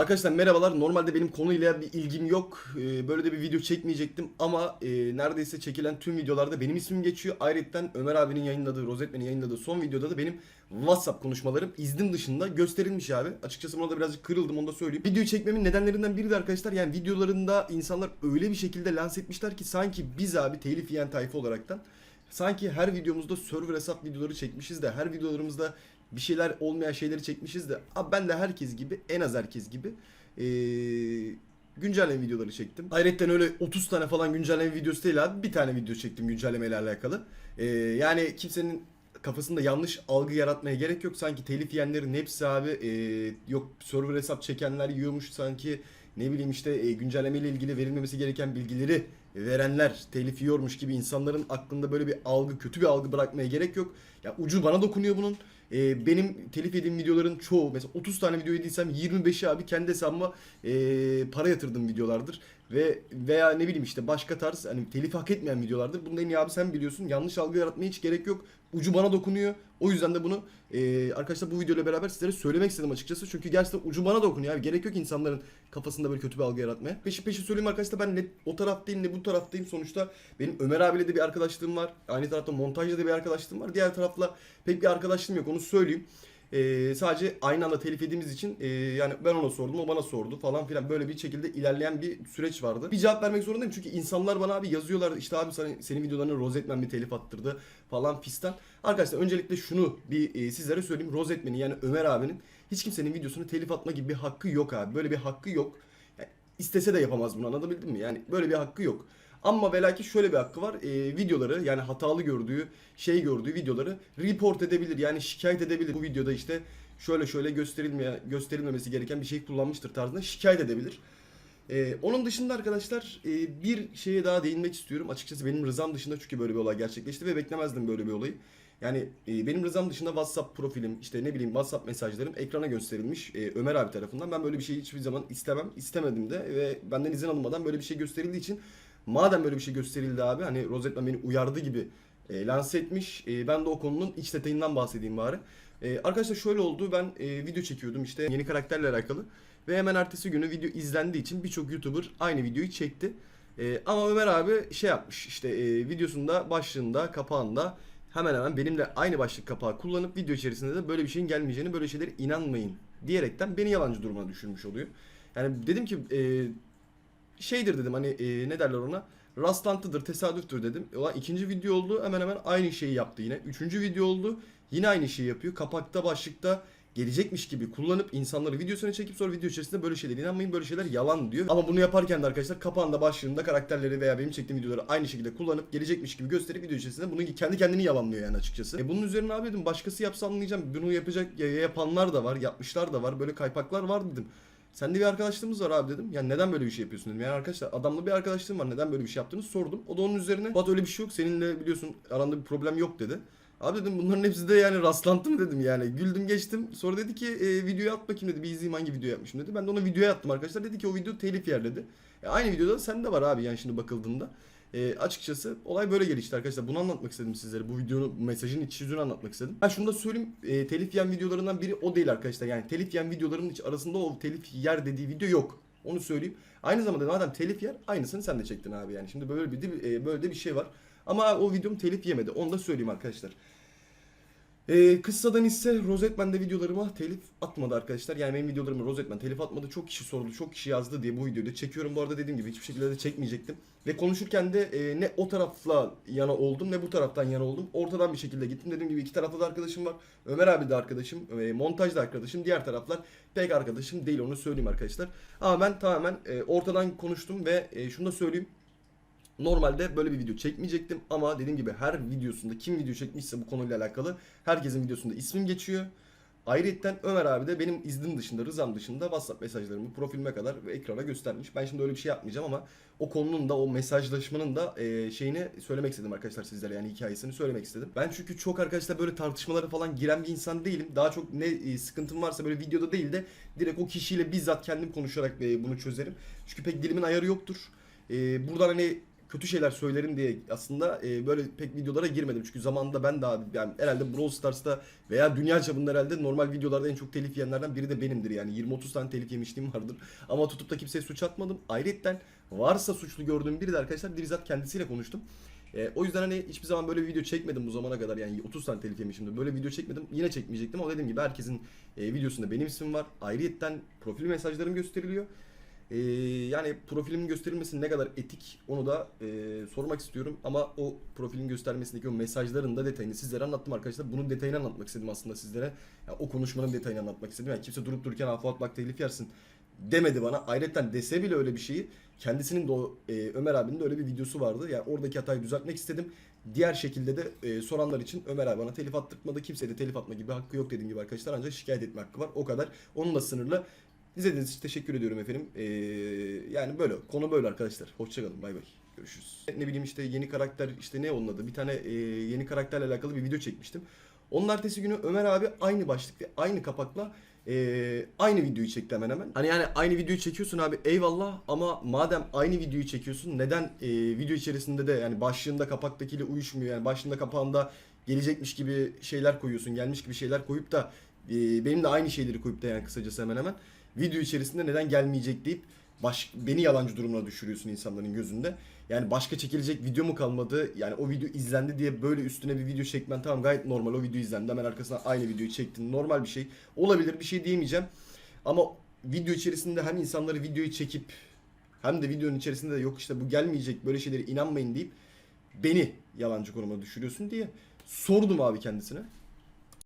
Arkadaşlar merhabalar. Normalde benim konuyla bir ilgim yok. Ee, Böyle de bir video çekmeyecektim ama e, neredeyse çekilen tüm videolarda benim ismim geçiyor. Ayrıca Ömer abinin yayınladığı, Rozetmen'in yayınladığı son videoda da benim WhatsApp konuşmalarım iznim dışında gösterilmiş abi. Açıkçası buna da birazcık kırıldım onu da söyleyeyim. Videoyu çekmemin nedenlerinden biri de arkadaşlar yani videolarında insanlar öyle bir şekilde lanse etmişler ki sanki biz abi telif yiyen tayfa olaraktan sanki her videomuzda server hesap videoları çekmişiz de her videolarımızda bir şeyler olmayan şeyleri çekmişiz de abi ben de herkes gibi en az herkes gibi eee güncelleme videoları çektim. Ayrıca öyle 30 tane falan güncelleme videosu değil abi. Bir tane video çektim güncellemeyle alakalı. Eee, yani kimsenin kafasında yanlış algı yaratmaya gerek yok. Sanki telif yiyenlerin hepsi abi eee, yok server hesap çekenler yiyormuş sanki ne bileyim işte e, güncellemeyle ilgili verilmemesi gereken bilgileri verenler telif yiyormuş gibi insanların aklında böyle bir algı, kötü bir algı bırakmaya gerek yok. Ya ucu bana dokunuyor bunun. Ee, benim telif yediğim videoların çoğu mesela 30 tane video yediysem 25'i abi kendi hesabıma e, para yatırdığım videolardır. Ve veya ne bileyim işte başka tarz hani telif hak etmeyen videolardır. Bunu en iyi abi sen biliyorsun. Yanlış algı yaratmaya hiç gerek yok. Ucu bana dokunuyor. O yüzden de bunu e, arkadaşlar bu videoyla beraber sizlere söylemek istedim açıkçası. Çünkü gerçekten ucu bana dokunuyor abi. Gerek yok insanların kafasında böyle kötü bir algı yaratmaya. Peşi peşi söyleyeyim arkadaşlar ben ne o taraftayım ne bu taraftayım. Sonuçta benim Ömer abiyle de bir arkadaşlığım var. Aynı tarafta montajda da bir arkadaşlığım var. Diğer tarafla pek bir arkadaşlığım yok onu söyleyeyim. Ee, sadece aynı anda telif yediğimiz için e, yani ben ona sordum o bana sordu falan filan böyle bir şekilde ilerleyen bir süreç vardı. Bir cevap vermek zorundayım çünkü insanlar bana abi yazıyorlar işte abi sana, senin videolarına Rozetmen bir telif attırdı falan fistan. Arkadaşlar öncelikle şunu bir e, sizlere söyleyeyim Rozetmen'in yani Ömer abinin hiç kimsenin videosunu telif atma gibi bir hakkı yok abi. Böyle bir hakkı yok. Yani istese de yapamaz bunu anlatabildim mi? Yani böyle bir hakkı yok. Ama belki şöyle bir hakkı var. E, videoları yani hatalı gördüğü, şey gördüğü videoları report edebilir. Yani şikayet edebilir. Bu videoda işte şöyle şöyle gösterilmeye gösterilmemesi gereken bir şey kullanmıştır tarzında şikayet edebilir. E, onun dışında arkadaşlar e, bir şeye daha değinmek istiyorum. Açıkçası benim rızam dışında çünkü böyle bir olay gerçekleşti ve beklemezdim böyle bir olayı. Yani e, benim rızam dışında WhatsApp profilim, işte ne bileyim WhatsApp mesajlarım ekrana gösterilmiş e, Ömer abi tarafından. Ben böyle bir şeyi hiçbir zaman istemem, istemedim de ve benden izin alınmadan böyle bir şey gösterildiği için madem böyle bir şey gösterildi abi hani Rozetman beni uyardı gibi e, lanse etmiş. E, ben de o konunun iç detayından bahsedeyim bari. E, arkadaşlar şöyle oldu ben e, video çekiyordum işte yeni karakterle alakalı ve hemen ertesi günü video izlendiği için birçok YouTuber aynı videoyu çekti. E, ama Ömer abi şey yapmış işte e, videosunda başlığında kapağında hemen hemen benimle aynı başlık kapağı kullanıp video içerisinde de böyle bir şeyin gelmeyeceğini böyle şeylere inanmayın diyerekten beni yalancı duruma düşürmüş oluyor. Yani dedim ki e, şeydir dedim hani e, ne derler ona rastlantıdır tesadüftür dedim. Ulan ikinci video oldu hemen hemen aynı şeyi yaptı yine. Üçüncü video oldu yine aynı şeyi yapıyor. Kapakta başlıkta gelecekmiş gibi kullanıp insanları videosuna çekip sonra video içerisinde böyle şeyler inanmayın böyle şeyler yalan diyor. Ama bunu yaparken de arkadaşlar kapağında başlığında karakterleri veya benim çektiğim videoları aynı şekilde kullanıp gelecekmiş gibi gösterip video içerisinde bunu kendi kendini yalanlıyor yani açıkçası. E bunun üzerine abi dedim başkası yapsa anlayacağım. Bunu yapacak ya- yapanlar da var yapmışlar da var böyle kaypaklar var dedim. Sen de bir arkadaşlığımız var abi dedim. Yani neden böyle bir şey yapıyorsun dedim. Yani arkadaşlar adamla bir arkadaşlığım var. Neden böyle bir şey yaptığını sordum. O da onun üzerine Bat öyle bir şey yok. Seninle biliyorsun aranda bir problem yok dedi. Abi dedim bunların hepsi de yani rastlantı mı dedim yani. Güldüm geçtim. Sonra dedi ki e, videoyu at bakayım dedi. Bir izleyeyim hangi video yapmışım dedi. Ben de ona videoya attım arkadaşlar. Dedi ki o video telif yerledi. E, aynı videoda sende var abi yani şimdi bakıldığında. E, açıkçası olay böyle gelişti arkadaşlar. Bunu anlatmak istedim sizlere. Bu videonun mesajın iç yüzünü anlatmak istedim. Ha şunu da söyleyeyim. E, telif yiyen videolarından biri o değil arkadaşlar. Yani telif yiyen videoların iç arasında o telif yer dediği video yok. Onu söyleyeyim. Aynı zamanda madem telif yer aynısını sen de çektin abi yani. Şimdi böyle bir e, böyle de bir şey var. Ama o videom telif yemedi. Onu da söyleyeyim arkadaşlar. Ee, kıssadan ise Rozetman de videolarıma telif atmadı arkadaşlar. Yani benim videolarıma Rozetman telif atmadı. Çok kişi sordu, çok kişi yazdı diye bu videoyu da çekiyorum. Bu arada dediğim gibi hiçbir şekilde de çekmeyecektim. Ve konuşurken de e, ne o tarafla yana oldum ne bu taraftan yana oldum. Ortadan bir şekilde gittim. Dediğim gibi iki tarafta da arkadaşım var. Ömer abi de arkadaşım, e, montaj da arkadaşım. Diğer taraflar pek arkadaşım değil onu söyleyeyim arkadaşlar. Ama ben tamamen e, ortadan konuştum ve e, şunu da söyleyeyim. Normalde böyle bir video çekmeyecektim ama dediğim gibi her videosunda kim video çekmişse bu konuyla alakalı herkesin videosunda ismim geçiyor. Ayrıca Ömer abi de benim iznim dışında, rızam dışında WhatsApp mesajlarımı profilime kadar ve ekrana göstermiş. Ben şimdi öyle bir şey yapmayacağım ama o konunun da o mesajlaşmanın da e, şeyini söylemek istedim arkadaşlar sizlere yani hikayesini söylemek istedim. Ben çünkü çok arkadaşlar böyle tartışmalara falan giren bir insan değilim. Daha çok ne e, sıkıntım varsa böyle videoda değil de direkt o kişiyle bizzat kendim konuşarak e, bunu çözerim. Çünkü pek dilimin ayarı yoktur. E, buradan hani kötü şeyler söylerim diye aslında e, böyle pek videolara girmedim. Çünkü zamanında ben abi yani herhalde Brawl Stars'ta veya dünya çapında herhalde normal videolarda en çok telif yiyenlerden biri de benimdir yani 20-30 tane telif yemişliğim vardır. Ama tutup da kimseye suç atmadım. Ayrıca varsa suçlu gördüğüm biri de arkadaşlar bizzat kendisiyle konuştum. E, o yüzden hani hiçbir zaman böyle video çekmedim bu zamana kadar yani 30 tane telif yemişimdir. Böyle video çekmedim. Yine çekmeyecektim ama dediğim gibi herkesin e, videosunda benim ismim var. Ayrıyetten profil mesajlarım gösteriliyor. E, yani profilimin gösterilmesi ne kadar etik onu da e, sormak istiyorum. Ama o profilin göstermesindeki o mesajların da detayını sizlere anlattım arkadaşlar. Bunun detayını anlatmak istedim aslında sizlere. Yani o konuşmanın detayını anlatmak istedim. Yani kimse durup dururken Afuat bak telif yersin demedi bana. Ayrıca dese bile öyle bir şeyi kendisinin de o e, Ömer abinin de öyle bir videosu vardı. Yani oradaki hatayı düzeltmek istedim. Diğer şekilde de e, soranlar için Ömer abi bana telif attırtmadı. Kimseye de telif atma gibi hakkı yok dediğim gibi arkadaşlar. Ancak şikayet etme hakkı var. O kadar. Onunla sınırlı. İzlediğiniz için teşekkür ediyorum efendim. E, yani böyle. Konu böyle arkadaşlar. Hoşçakalın. Bay bay. Görüşürüz. Ne bileyim işte yeni karakter işte ne onun adı. Bir tane e, yeni karakterle alakalı bir video çekmiştim. Onun ertesi günü Ömer abi aynı başlık ve aynı kapakla e, aynı videoyu çekti hemen hemen. Hani yani aynı videoyu çekiyorsun abi eyvallah ama madem aynı videoyu çekiyorsun neden e, video içerisinde de yani başlığında kapaktakiyle uyuşmuyor yani başlığında kapağında gelecekmiş gibi şeyler koyuyorsun gelmiş gibi şeyler koyup da e, benim de aynı şeyleri koyup da yani kısacası hemen hemen video içerisinde neden gelmeyecek deyip baş, beni yalancı durumuna düşürüyorsun insanların gözünde. Yani başka çekilecek video mu kalmadı? Yani o video izlendi diye böyle üstüne bir video çekmen tamam gayet normal. O video izlendi. Hemen arkasına aynı videoyu çektin. Normal bir şey. Olabilir bir şey diyemeyeceğim. Ama video içerisinde hem insanları videoyu çekip hem de videonun içerisinde de yok işte bu gelmeyecek böyle şeylere inanmayın deyip beni yalancı konuma düşürüyorsun diye sordum abi kendisine.